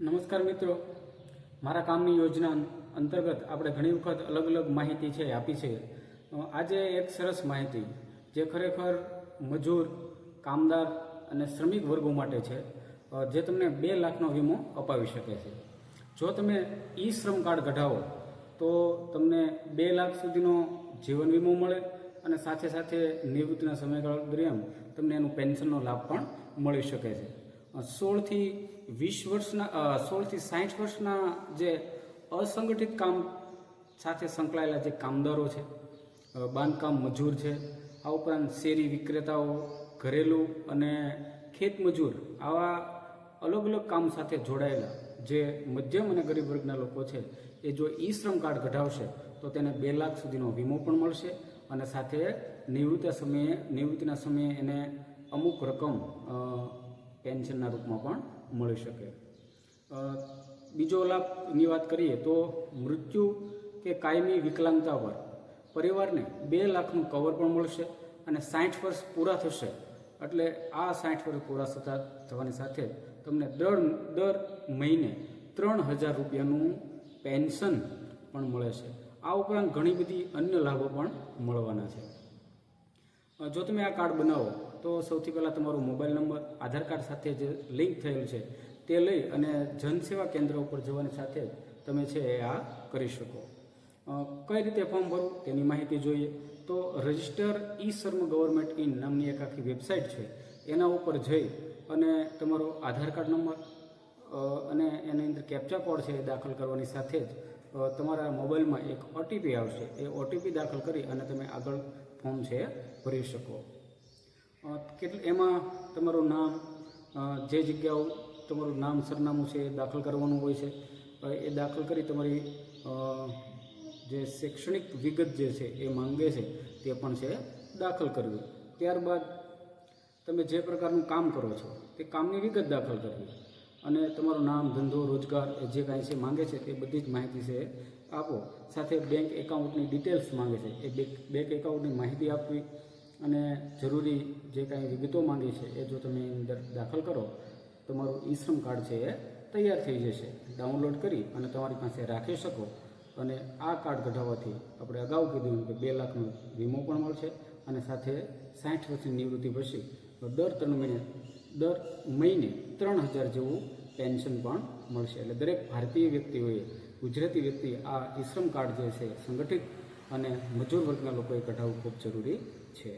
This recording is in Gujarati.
નમસ્કાર મિત્રો. મારા કામની યોજના અંતર્ગત આપણે ઘણી વખત અલગ અલગ માહિતી છે, આપી છે. આજે એક સરસ માહિતી, જે ખરેખર મજૂર, કામદાર અને શ્રમિક વર્ગો માટે છે જે તમને બે લાખનો વીમો અપાવી શકે છે. જો તમે ઈ શ્રમ કાર્ડ કઢાવો, તો તમને બે લાખ સુધીનો જીવન વીમો મળે અને સાથે સાથે નિવૃત્તિના સમયગાળા દરમિયાન તમને એનું પેન્શનનો લાભ પણ મળી શકે છે. સોળથી વીસ વર્ષના સોળથી સાઠ વર્ષના જે અસંગઠિત કામ સાથે સંકળાયેલા જે કામદારો છે બાંધકામ મજૂર છે, આ ઉપરાંત શેરી વિક્રેતાઓ, ઘરેલું અને ખેત મજૂર, આવા અલગ અલગ કામ સાથે જોડાયેલા જે મધ્યમ અને ગરીબ વર્ગના લોકો છે, એ જો ઈ શ્રમ કાર્ડ કઢાવશે, તો તેને બે લાખ સુધીનો વીમો પણ મળશે અને સાથે નિવૃત્તિ સમયે, નિવૃત્તિના સમયે એને અમુક રકમ પેન્શનના રૂપમાં પણ મળી શકે. બીજો લાભની વાત કરીએ તો મૃત્યુ કે કાયમી વિકલાંગતા પર પરિવારને બે લાખનું કવર પણ મળશે અને સાઠ વર્ષ પૂરા થશે. એટલે આ સાઠ વર્ષ પૂરા થતા થવાની સાથે તમને દર દર મહિને ત્રણ હજાર રૂપિયાનું પેન્શન પણ મળે છે. આ ઉપરાંત ઘણી બધી અન્ય લાભો પણ મળવાના છે. જો તમે આ કાર્ડ બનાવો, તો સૌથી પહેલાં તમારો મોબાઈલ નંબર, આધાર કાર્ડ સાથે જે લિંક થયેલ છે, તે લઈ અને જનસેવા કેન્દ્ર ઉપર જવાની સાથે તમે છે એ આ કરી શકો. કઈ રીતે ફોર્મ ભરવું, તેની માહિતી જોઈએ. તો register e Shram government in નામની એક આખી વેબસાઇટ છે, એના ઉપર જઈ અને તમારો આધાર કાર્ડ નંબર અને એની અંદર કેપ્ચા કોડ છે એ દાખલ કરવાની સાથે જ તમારા મોબાઈલમાં એક ઓટીપી આવશે. એ ઓટીપી દાખલ કરી અને તમે આગળ ફોર્મ છે, ભરી શકો. કેટલ, એમાં તમારું નામ જે જગ્યાઓ તમારું નામ, સરનામું છે એ દાખલ કરવાનું હોય છે. એ દાખલ કરી તમારી જે શૈક્ષણિક વિગત જે છે એ માંગે છે તે પણ છે દાખલ કરવી. ત્યારબાદ તમે જે પ્રકારનું કામ કરો છો તે કામની વિગત દાખલ કરવી. અને તમારું નામ, ધંધો, રોજગાર જે કાંઈ છે, માંગે છે, તે બધી જ માહિતી છે, આપો. સાથે બેંક એકાઉન્ટની ડિટેલ્સ માંગે છે. એ બેંક એકાઉન્ટની માહિતી આપવી અને જરૂરી જે કાંઈ વિગતો માંગે છે, એ જો તમે અંદર દાખલ કરો, તમારું ઈ શ્રમ કાર્ડ છે એ તૈયાર થઈ જશે. ડાઉનલોડ કરી અને તમારી પાસે રાખી શકો અને આ કાર્ડ કઢાવવાથી આપણે અગાઉ કીધું કે બે લાખનો વીમો પણ મળશે અને સાથે સાઠ વર્ષની નિવૃત્તિ પછી દર ત્રણ મહિને દર મહિને ત્રણ હજાર જેવું પેન્શન પણ મળશે. એટલે દરેક ભારતીય વ્યક્તિઓએ, ગુજરાતી વ્યક્તિ આ ઈશ્રમ કાર્ડ જે છે સંગઠિત અને મજૂર વર્ગના લોકોએ કઢાવવું ખૂબ જરૂરી છે.